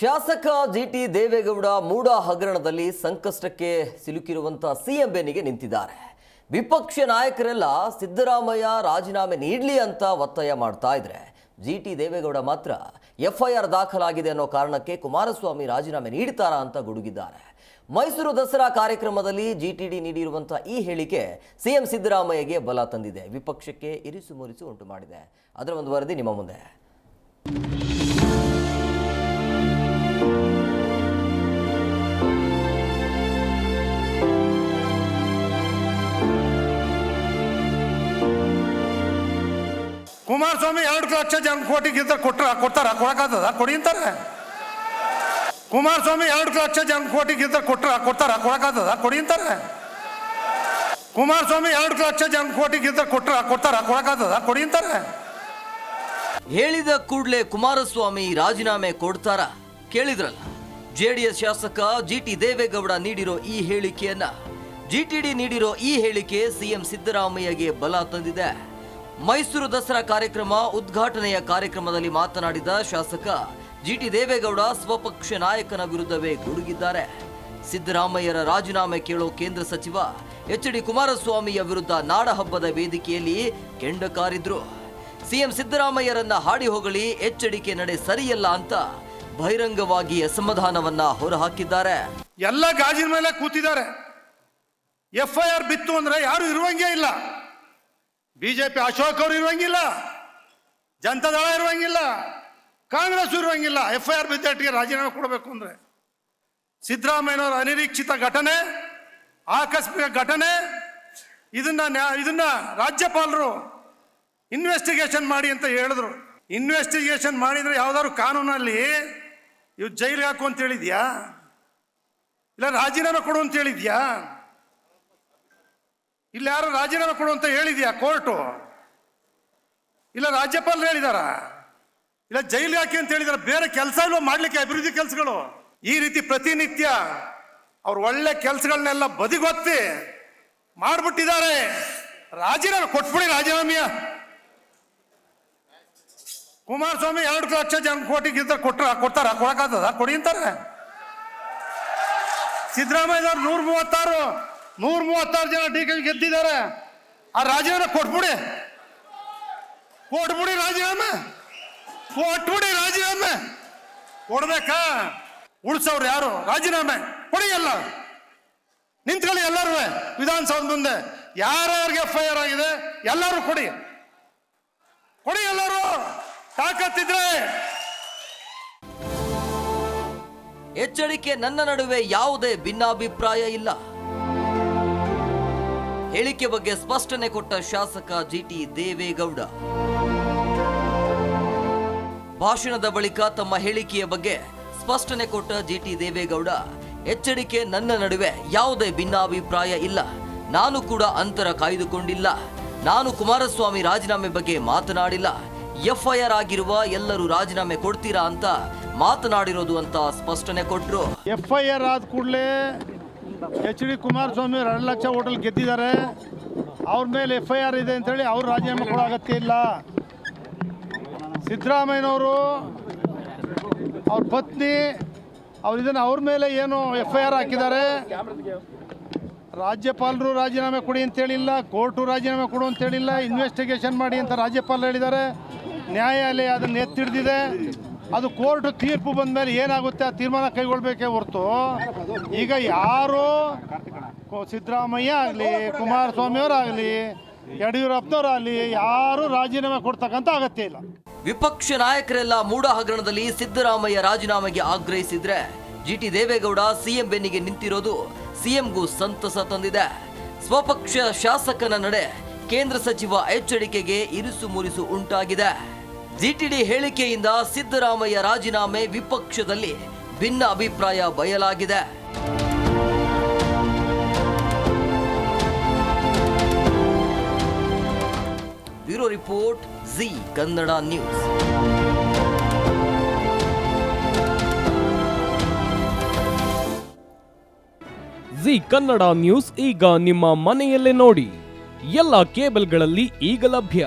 ಶಾಸಕ G T Deve Gowda ಮೂಡ ಹಗರಣದಲ್ಲಿ ಸಂಕಷ್ಟಕ್ಕೆ ಸಿಲುಕಿರುವಂತಹ ಸಿಎಂ ಬೇನಿಗೆ ನಿಂತಿದ್ದಾರೆ. ವಿಪಕ್ಷ ನಾಯಕರೆಲ್ಲ ಸಿದ್ದರಾಮಯ್ಯ ರಾಜೀನಾಮೆ ನೀಡಲಿ ಅಂತ ಒತ್ತಾಯ ಮಾಡ್ತಾ ಇದ್ರೆ. ಜಿ ಟಿ ದೇವೇಗೌಡ ಮಾತ್ರ ಎಫ್ಐಆರ್ ದಾಖಲಾಗಿದೆ ಅನ್ನೋ ಕಾರಣಕ್ಕೆ ಕುಮಾರಸ್ವಾಮಿ ರಾಜೀನಾಮೆ ನೀಡ್ತಾರಾ ಅಂತ ಗುಡುಗಿದ್ದಾರೆ. ಮೈಸೂರು ದಸರಾ ಕಾರ್ಯಕ್ರಮದಲ್ಲಿ ಜಿ ಟಿ ಡಿ ನೀಡಿರುವಂಥ ಈ ಹೇಳಿಕೆ ಸಿಎಂ ಸಿದ್ದರಾಮಯ್ಯಗೆ ಬಲ ತಂದಿದೆ. ವಿಪಕ್ಷಕ್ಕೆ ಇರಿಸು ಮುರಿಸು ಉಂಟು ಮಾಡಿದೆ. ಅದರ ಒಂದು ವರದಿ ನಿಮ್ಮ ಮುಂದೆ. ಕುಮಾರಸ್ವಾಮಿ ಎರಡು ಲಕ್ಷ ಜನ ಕೋಟಿಗಿಂತ ಕೊಟ್ರ, ಕೊಡ್ತಾರ? ಕೊಡಕಾಗ್ತದ ಕೊಡಿ ಅಂತಾರೆ. ಕುಮಾರಸ್ವಾಮಿ ಎರಡು ಲಕ್ಷ ಜನ ಕೋಟಿಗಿಂತ ಕೊಟ್ರ, ಕೊಡ್ತಾರ? ಕೊಡಕಾಗ್ತದ ಕೊಡಿ ಅಂತಾರೆ. ಕುಮಾರಸ್ವಾಮಿ ಎರಡು ಲಕ್ಷ ಜನ ಕೋಟಿಗಿಂತ ಕೊಟ್ರ, ಕೊಡ್ತಾರ? ಕೊಡಕಾಗ್ತದ ಕೊಡಿ ಅಂತಾರೆ. ಹೇಳಿದ ಕೂಡಲೇ ಕುಮಾರಸ್ವಾಮಿ ರಾಜೀನಾಮೆ ಕೊಡ್ತಾರ? ಕೇಳಿದ್ರಲ್ಲ. ಜೆಡಿಎಸ್ ಶಾಸಕ ಜಿ ಟಿ ದೇವೇಗೌಡ ನೀಡಿರೋ ಈ ಹೇಳಿಕೆಯನ್ನ. ಜಿಟಿಡಿ ನೀಡಿರೋ ಈ ಹೇಳಿಕೆ ಸಿಎಂ ಸಿದ್ದರಾಮಯ್ಯಗೆ ಬಲ ತಂದಿದೆ. ಮೈಸೂರು ದಸರಾ ಕಾರ್ಯಕ್ರಮ ಉದ್ಘಾಟನೆಯ ಕಾರ್ಯಕ್ರಮದಲ್ಲಿ ಮಾತನಾಡಿದ ಶಾಸಕ ಜಿಟಿ ದೇವೇಗೌಡ, ಸ್ವಪಕ್ಷ ನಾಯಕನ ವಿರುದ್ಧವೇ ಗುಡುಗಿದ್ದಾರೆ. ಸಿದ್ದರಾಮಯ್ಯರ ರಾಜೀನಾಮೆ ಕೇಳೋ ಕೇಂದ್ರ ಸಚಿವ ಎಚ್ ಡಿ ಕುಮಾರಸ್ವಾಮಿಯ ವಿರುದ್ಧ ನಾಡಹಬ್ಬದ ವೇದಿಕೆಯಲ್ಲಿ ಕೆಂಡ ಕಾರಿದ್ರು ಸಿಎಂ ಸಿದ್ದರಾಮಯ್ಯರನ್ನ ಹಾಡಿ ಹೋಗಲಿ ಎಚ್ಚರಿಕೆ ನಡೆ ಸರಿಯಲ್ಲ ಅಂತ ಬಹಿರಂಗವಾಗಿ ಅಸಮಾಧಾನವನ್ನ ಹೊರಹಾಕಿದ್ದಾರೆ. ಎಲ್ಲ ಗಾಜಿನ ಮೇಲೆ ಕೂತಿದ್ದಾರೆ. ಎಫ್ ಐ ಆರ್ ಬಿತ್ತು ಅಂದ್ರೆ ಯಾರು ಇರುವಂಗೇ ಇಲ್ಲ. ಬಿಜೆಪಿ ಅಶೋಕ್ ಅವರು ಇರುವಂಗಿಲ್ಲ, ಜನತಾದಳ ಇರುವಂಗಿಲ್ಲ, ಕಾಂಗ್ರೆಸ್ ಇರುವಂಗಿಲ್ಲ ಎಫ್ ಐ ಆರ್ ಬಿದ್ದಟ್ಟಿಗೆ ರಾಜೀನಾಮೆ ಕೊಡಬೇಕು ಅಂದ್ರೆ. ಸಿದ್ದರಾಮಯ್ಯನವರ ಅನಿರೀಕ್ಷಿತ ಘಟನೆ, ಆಕಸ್ಮಿಕ ಘಟನೆ, ಇದನ್ನ ಇದನ್ನ ರಾಜ್ಯಪಾಲರು ಇನ್ವೆಸ್ಟಿಗೇಷನ್ ಮಾಡಿ ಅಂತ ಹೇಳಿದ್ರು. ಇನ್ವೆಸ್ಟಿಗೇಷನ್ ಮಾಡಿದರೆ ಯಾವ್ದಾದ್ರು ಕಾನೂನಲ್ಲಿ ಇವ್ ಜೈಲಿಗೆ ಹಾಕು ಅಂತ ಹೇಳಿದ್ಯಾ? ಇಲ್ಲ ರಾಜೀನಾಮೆ ಕೊಡು ಅಂತ ಹೇಳಿದ್ಯಾ? ಇಲ್ಲ ಯಾರು ರಾಜೀನಾಮೆ ಕೊಡು ಅಂತ ಹೇಳಿದ್ಯಾ ಕೋರ್ಟು? ಇಲ್ಲ ರಾಜ್ಯಪಾಲರು ಹೇಳಿದಾರ? ಇಲ್ಲ ಜೈಲು ಹಾಕಿ ಅಂತ ಹೇಳಿದಾರೆ? ಬೇರೆ ಕೆಲಸ ಇಲ್ವ ಮಾಡ್ಲಿಕ್ಕೆ ಅಭಿವೃದ್ಧಿ ಕೆಲಸಗಳು? ಈ ರೀತಿ ಪ್ರತಿನಿತ್ಯ ಅವ್ರ ಒಳ್ಳೆ ಕೆಲಸಗಳನ್ನೆಲ್ಲ ಬದಿಗೊತ್ತಿ ಮಾಡಿಬಿಟ್ಟಿದ್ದಾರೆ. ರಾಜೀನಾಮೆ ಕೊಟ್ಬಿಡಿ ರಾಜೀನಾಮೆಯ ಕುಮಾರಸ್ವಾಮಿ ಎರಡು ಲಕ್ಷ ಜನ ಕೋಟಿಗಿಂತ ಕೊಟ್ರ ಕೊಡ್ತಾರ? ಕೊಡಕ್ಕಾಗ್ತದ? ಕೊಡಿ ಅಂತಾರೆ. ಸಿದ್ದರಾಮಯ್ಯನವ್ರು ನೂರ ಮೂವತ್ತಾರು. ನೂರ ಮೂವತ್ತಾರು ಜನ ಡಿ ಕೆ ಗೆದ್ದಿದ್ದಾರೆ. ಆ ರಾಜೀನಾಮೆ ಕೊಟ್ಬಿಡಿ. ಕೊಟ್ಬಿಡಿ ರಾಜೀನಾಮೆ ಕೊಟ್ಬಿಡಿ ರಾಜೀನಾಮೆ ಕೊಡ್ಬೇಕಾ? ಉಳ್ಸವ್ರು ಯಾರು? ರಾಜೀನಾಮೆ ಕೊಡಿ ಎಲ್ಲ. ನಿಂತ್ಕೊಳ್ಳಿ ಎಲ್ಲರೂ. ವಿಧಾನಸೌಧ ಮುಂದೆ. ಯಾರ್ಯಾರಿಗೆ ಎಫ್ ಐ ಆರ್ ಆಗಿದೆ ಎಲ್ಲರೂ ಕೊಡಿ. ಕೊಡಿ ಎಲ್ಲರೂ. ತಾಕತ್ತಿದ್ರೆ. ಎಚ್ಚರಿಕೆ ನನ್ನ ನಡುವೆ ಯಾವುದೇ ಭಿನ್ನಾಭಿಪ್ರಾಯ ಇಲ್ಲ. ಹೇಳಿಕೆ ಬಗ್ಗೆ ಸ್ಪಷ್ಟನೆ ಕೊಟ್ಟ ಶಾಸಕ ಜಿಟಿ ದೇವೇಗೌಡ. ಭಾಷಣದ ಬಳಿಕ ತಮ್ಮ ಹೇಳಿಕೆಯ ಬಗ್ಗೆ ಸ್ಪಷ್ಟನೆ ಕೊಟ್ಟ ಜಿಟಿ ದೇವೇಗೌಡ, ಎಚ್ಚರಿಕೆ ನನ್ನ ನಡುವೆ ಯಾವುದೇ ಭಿನ್ನಾಭಿಪ್ರಾಯ ಇಲ್ಲ. ನಾನು ಕೂಡ ಅಂತರ ಕಾಯ್ದುಕೊಂಡಿಲ್ಲ. ನಾನು ಕುಮಾರಸ್ವಾಮಿ ರಾಜೀನಾಮೆ ಬಗ್ಗೆ ಮಾತನಾಡಿಲ್ಲ. ಎಫ್ಐಆರ್ ಆಗಿರುವ ಎಲ್ಲರೂ ರಾಜೀನಾಮೆ ಕೊಡ್ತೀರಾ ಅಂತ ಮಾತನಾಡಿರೋದು ಅಂತ ಸ್ಪಷ್ಟನೆ ಕೊಟ್ರು. ಎಫ್ಐಆರ್ ಆದ ಕೂಡಲೇ ಎಚ್ ಡಿ ಕುಮಾರಸ್ವಾಮಿ ಎರಡು ಲಕ್ಷ ಹೋಟೆಲ್ ಗೆದ್ದಿದ್ದಾರೆ. ಅವ್ರ ಮೇಲೆ ಎಫ್ ಐ ಆರ್ ಇದೆ ಅಂತೇಳಿ ಅವ್ರು ರಾಜೀನಾಮೆ ಕೊಡೋ ಅಗತ್ಯ ಇಲ್ಲ. ಸಿದ್ದರಾಮಯ್ಯನವರು, ಅವ್ರ ಪತ್ನಿ, ಅವ್ರು ಇದನ್ನು ಅವ್ರ ಮೇಲೆ ಏನು ಎಫ್ ಐ ಆರ್ ಹಾಕಿದ್ದಾರೆ? ರಾಜ್ಯಪಾಲರು ರಾಜೀನಾಮೆ ಕೊಡಿ ಅಂತೇಳಿಲ್ಲ ಕೋರ್ಟು ರಾಜೀನಾಮೆ ಕೊಡು ಅಂತ ಹೇಳಿಲ್ಲ ಇನ್ವೆಸ್ಟಿಗೇಷನ್ ಮಾಡಿ ಅಂತ ರಾಜ್ಯಪಾಲರು ಹೇಳಿದ್ದಾರೆ. ನ್ಯಾಯಾಲಯ ಅದನ್ನು ಎತ್ತಿಡ್ದಿದೆ. ಅದು ಕೋರ್ಟ್ ತೀರ್ಪು ಬಂದ ಮೇಲೆ ಏನಾಗುತ್ತೆ? ಆ ತೀರ್ಮಾನ ಕೈಗೊಳ್ಬೇಕೇ ಹೊರತು. ಈಗ ಯಾರು ಸಿದ್ದರಾಮಯ್ಯ ಆಗಲಿ ಕುಮಾರಸ್ವಾಮಿ ಅವರಾಗಲಿ ಯಡಿಯೂರಪ್ಪನವರಾಗಲಿ, ಯಾರು ರಾಜೀನಾಮೆ ಕೊಡ್ತಕ್ಕಂಥ ಅಗತ್ಯ ಇಲ್ಲ. ವಿಪಕ್ಷ ನಾಯಕರೆಲ್ಲ ಮೂಡ ಹಗರಣದಲ್ಲಿ ಸಿದ್ದರಾಮಯ್ಯ ರಾಜೀನಾಮೆಗೆ ಆಗ್ರಹಿಸಿದ್ರೆ ಜಿಟಿ ದೇವೇಗೌಡ ಸಿಎಂ ಬೆನ್ನಿಗೆ ನಿಂತಿರೋದು ಸಿಎಂಗೂ ಸಂತಸ ತಂದಿದೆ. ಸ್ವಪಕ್ಷ ಶಾಸಕನ ನಡೆ ಕೇಂದ್ರ ಸಚಿವ ಎಚ್ಚರಿಕೆಗೆ ಇರಿಸು ಮುರಿಸು ಉಂಟಾಗಿದೆ. ಜಿಟಿಡಿ ಹೇಳಿಕೆಯಿಂದ ಸಿದ್ದರಾಮಯ್ಯ ರಾಜೀನಾಮೆ ವಿಪಕ್ಷದಲ್ಲಿ ಭಿನ್ನ ಅಭಿಪ್ರಾಯ ಬಯಲಾಗಿದೆ. Bureau report, Zee Kannada news. Zee Kannada news ಈಗ ನಿಮ್ಮ ಮನೆಯಲ್ಲೇ ನೋಡಿ. ಎಲ್ಲ ಕೇಬಲ್ಗಳಲ್ಲಿ ಈಗ ಲಭ್ಯ.